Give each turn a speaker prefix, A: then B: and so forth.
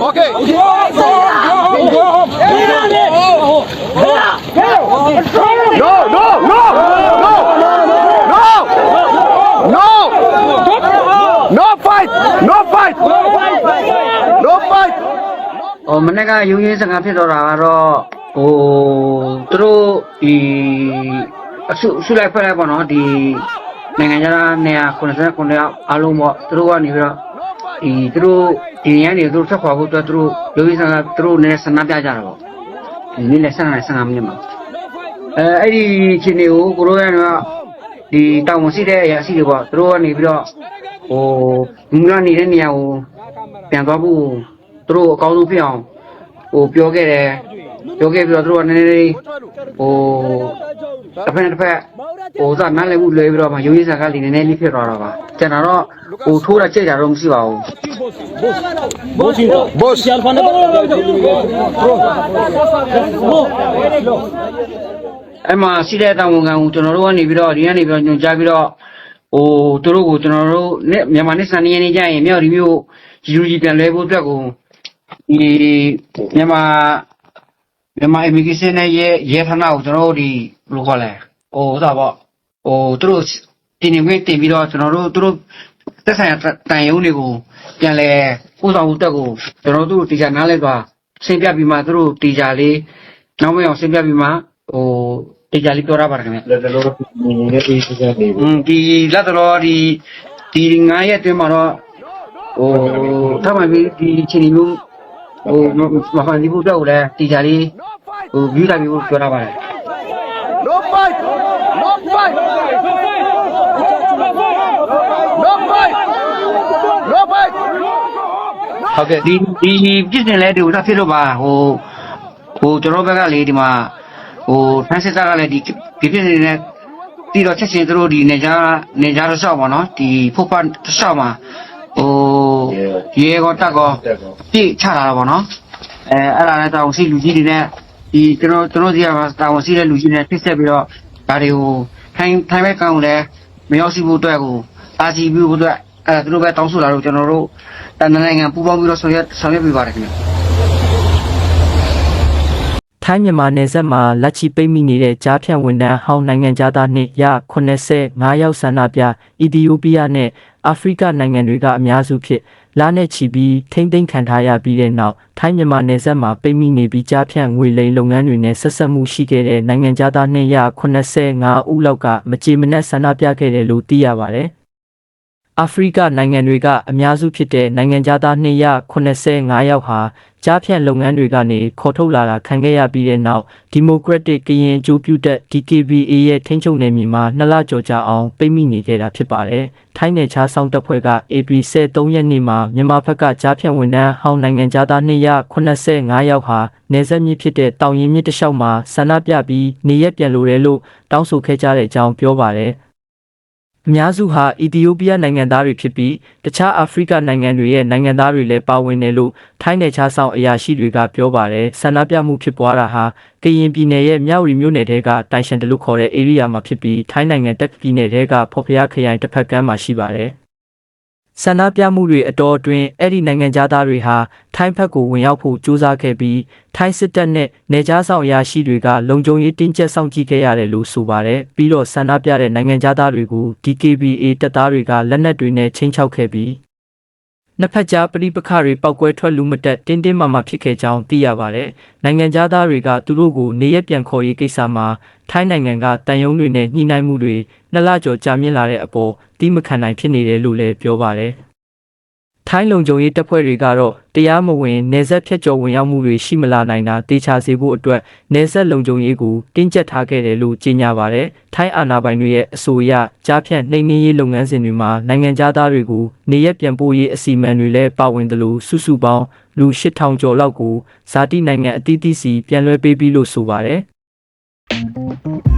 A: Okay. No, no, no, no, no, no, no fight, no fight, no fight.
B: ဟိုမနေ့ကရုံရင်းစကားဖြစ်တော့တာကတော့ဟိုသူတို့ဒီအစုအစုလိုက်ဖွဲ့လိုက်ပေါ့နော်ဒီနိုင်ငံခြားနေရာ89ယောက်အားလုံးပေါ့သူတို့ကနေပြီးတော့ ဒီသူတို့ဒီနေရာနေသူတို့ထွက်ခွာဖို့အတွက်သူတို့ရုံရင်းစကားသူတို့နည်းဆန္ဒပြကြတာပေါ့ဒီနေ့လည်းဆန္ဒနဲ့ဆန္ဒမိနစ်မှာအဲအဲ့ဒီအချိန်တွေကိုကိုရိုးရကဒီတောင်ဝန်ရှိတဲ့အရာရှိတွေပေါ့သူတို့ကနေပြီးတော့ဟိုမူလနေတဲ့နေရာကိုပြန်သွားဖို့သူတို့အကောင်းဆုံးဖြစ်အောင်ဟိုပြောခဲ့တယ် ပြောခဲ့ပြီးတော့သူတို့ကနည်းနည်းလေးဟိုတစ်ဖက်နဲ့တစ်ဖက်ဟိုစနားလည်မှုလွဲပြီးတော့မှရုံးရည်စာကလေးနည်းနည်းလေးဖြစ်သွားတော့ပါကျွန်တော်တော့ဟိုထိုးတာချိန်တာတော့မရှိပါဘူး
A: Boss.
B: အဲ့မှာရှိတဲ့တောင်ဝန်ခံကိုကျွန်တော်တို့ကနေပြီးတော့ဒီကနေပြီးတော့ညွှန်ကြားပြီးတော့ဟိုသူတို့ကိုကျွန်တော်တို့နဲ့မြန်မာနဲ့စံနေနေကြရင်မြောက်ဒီမျိုးယူကြီးပြန်လဲဖို့အတွက်ကိုဒီမြန်မာ မြန်မာ immigration နဲ့ရဲရဲဌာနကိုကျွန်တော်တို့ဒီဘယ်လိုခေါ်လဲဟိုဥစားပေါ့ဟိုသူတို့တင်နေခွင့်တင်ပြီးတော့ကျွန်တော်တို့သူတို့သက်ဆိုင်ရာတန်ရုံးတွေကိုပြန်လဲပို့ဆောင်ဖို့အတွက်ကိုကျွန်တော်တို့တီချာနားလဲသွားရှင်းပြပြီးမှသူတို့တီချာလေးနောက်မအောင်ရှင်းပြပြီးမှဟိုတီချာလေးပြောရပါတယ်ခင်ဗျ
C: လက်တော်နေနေတဲ့အေးစက်နေ
B: อืมဒီလက်တော်ဒီဒီ9ရက်အတွင်းမှာတော့ဟိုထပ်မှပြီးဒီချင်းမျိုးဟိုမဖန်ဒီဖို့တော့လည်းတီချာလေး
A: No fight,
B: ဟို view လာပြီးဖို့ပြောရပါတယ်
A: no fight, no fight, no fight, no fight.
B: ဟုတ်ကဲ့ဒီဒီပြစ်တင်လဲဒီဥစားဖြစ်လို့ပါဟိုဟိုကျွန်တော်ဘက်ကလေဒီမှာဟိုဖန်စစ်သားကလည်းဒီဒီပြစ်တင်နေတဲ့တီတော့ချက်ချင်းသူတို့ဒီနေကြနေကြတော့ရှောက်ပါနော်ဒီဖို့ဖတ်ရှောက်မှာဟိုရေကောတက်ကော
C: တက်ကော
B: ပြည့်ချလာတာပေါ့နော်အဲအဲ့ဒါလည်းတောင်စီလူကြီးတွေနဲ့ ဒီကျွန်တော်ကျွန်တော်စီကတောင်စီတဲ့လူကြီးတွေနဲ့ဖြစ်ဆက်ပြီးတော့ဒါတွေကိုထိုင်ထိုင်မဲ့ကောင်လည်းမရောက်စီဖို့အတွက်ကိုတာစီပြီးဖို့အတွက်အဲသူတို့ပဲတောင်းဆိုလာလို့ကျွန်တော်တို့တန်တနိုင်ငံပူးပေါင်းပြီးတော့ဆောင်ရွက်ဆောင်ရွက်ပြပါတယ်ခင်ဗျ
D: ထိုင်းမြန်မာနယ်စပ်မှာလက်ချီပိတ်မိနေတဲ့ကြားဖြန့်ဝန်ထမ်းဟောင်းနိုင်ငံသားနှင့်ရ85ရောက်ဆန္ဒပြအီသီယိုးပီးယားနဲ့အာဖရိကနိုင်ငံတွေကအများစုဖြစ်လာနဲ့ချီပြီးထိမ့်သိမ်းခံထားရပြီးတဲ့နောက်ထိုင်းမြန်မာနယ်စပ်မှာပိတ်မိနေပြီးကြားဖြန့်ငွေလိမ်လုပ်ငန်းတွေနဲ့ဆက်ဆက်မှုရှိခဲ့တဲ့နိုင်ငံသားနှင့်ရ85ဦးလောက်ကမကြေမနက်ဆန္ဒပြခဲ့တယ်လို့သိရပါတယ်။ အာဖရိကနိုင်ငံတွေကအများစုဖြစ်တဲ့နိုင်ငံသား285ယောက်ဟာကြားဖြန့်လုပ်ငန်းတွေကနေခေါ်ထုတ်လာတာခံခဲ့ရပြီးတဲ့နောက်ဒီမိုကရက်တစ်ကရင်အကျိုးပြုတဲ့ DKBA ရဲ့ထိန်းချုပ်နယ်မြေမှာနှစ်လကျော်ကြာအောင်ပိတ်မိနေခဲ့တာဖြစ်ပါတယ်။ထိုင်းနယ်ခြားစောင့်တပ်ဖွဲ့က AP 13ရက်နေ့မှာမြန်မာဘက်ကကြားဖြန့်ဝန်ထမ်းဟောင်းနိုင်ငံသား285ယောက်ဟာနယ်စပ်မြစ်ဖြစ်တဲ့တောင်ရင်မြစ်တစ်လျှောက်မှာဆန္ဒပြပြီးနေရက်ပြန်လိုတယ်လို့တောင်းဆိုခဲ့ကြတဲ့အကြောင်းပြောပါတယ်။ အများစုဟာအီသီယိုးပီးယားနိုင်ငံသားတွေဖြစ်ပြီးတခြားအာဖရိကနိုင်ငံတွေရဲ့နိုင်ငံသားတွေလည်းပါဝင်တယ်လို့ထိုင်းနယ်ခြားဆောင်အရာရှိတွေကပြောပါတယ်ဆန္ဒပြမှုဖြစ်ပွားတာဟာကရင်ပြည်နယ်ရဲ့မြောက်ရီမြို့နယ်တဲကတိုင်ရှန်တလို့ခေါ်တဲ့ area မှာဖြစ်ပြီးထိုင်းနိုင်ငံတက်ပြည်နယ်တဲကဖော်ဖျားခရိုင်တစ်ဖက်ကမ်းမှာရှိပါတယ် ဆန္ဒပြမှုတွေအတော်အတွင်းအဲ့ဒီနိုင်ငံသားတွေဟာထိုင်းဘက်ကိုဝင်ရောက်ဖို့ကြိုးစားခဲ့ပြီးထိုင်းစစ်တပ်နဲ့နေကြားဆောင်အရာရှိတွေကလုံခြုံရေးတင်းကျပ်စောင့်ကြည့်ခဲ့ရတယ်လို့ဆိုပါတယ်ပြီးတော့ဆန္ဒပြတဲ့နိုင်ငံသားတွေကို DKBA တပ်သားတွေကလက်နက်တွေနဲ့ချင်းချောက်ခဲ့ပြီး နှစ်ဖက်ကြားပဋိပက္ခတွေပောက်ကွဲထွက်လူမတက်တင်းတင်းမာမာဖြစ်ခဲ့ကြောင်းသိရပါတယ်နိုင်ငံသားတွေကသူတို့ကိုနေရက်ပြန်ခေါ်ရေးကိစ္စမှာထိုင်းနိုင်ငံကတန်ယုံတွေနဲ့ညှိနှိုင်းမှုတွေနှစ်လကျော်ကြာမြင့်လာတဲ့အပေါ်တိမခံနိုင်ဖြစ်နေတယ်လို့လည်းပြောပါတယ် ထိုင်းလုံခြုံရေးတပ်ဖွဲ့တွေကတော့တရားမဝင်နေဆက်ဖြတ်ကျော်ဝင်ရောက်မှုတွေရှိမလာနိုင်တာတေချာစေဖို့အတွက်နေဆက်လုံခြုံရေးကိုတင်းကျပ်ထားခဲ့တယ်လို့ကြေညာပါတယ်။ထိုင်းအာဏာပိုင်တွေရဲ့အဆိုအရကြားဖြန့်နှိမ်နင်းရေးလုပ်ငန်းစဉ်တွေမှာနိုင်ငံသားတွေကိုနေရက်ပြန်ပို့ရေးအစီအမံတွေလည်းပါဝင်တယ်လို့စုစုပေါင်းလူ8000ကျော်လောက်ကိုဇာတိနိုင်ငံအသီးသီးစီပြန်လွှဲပေးပြီးလို့ဆိုပါတယ်။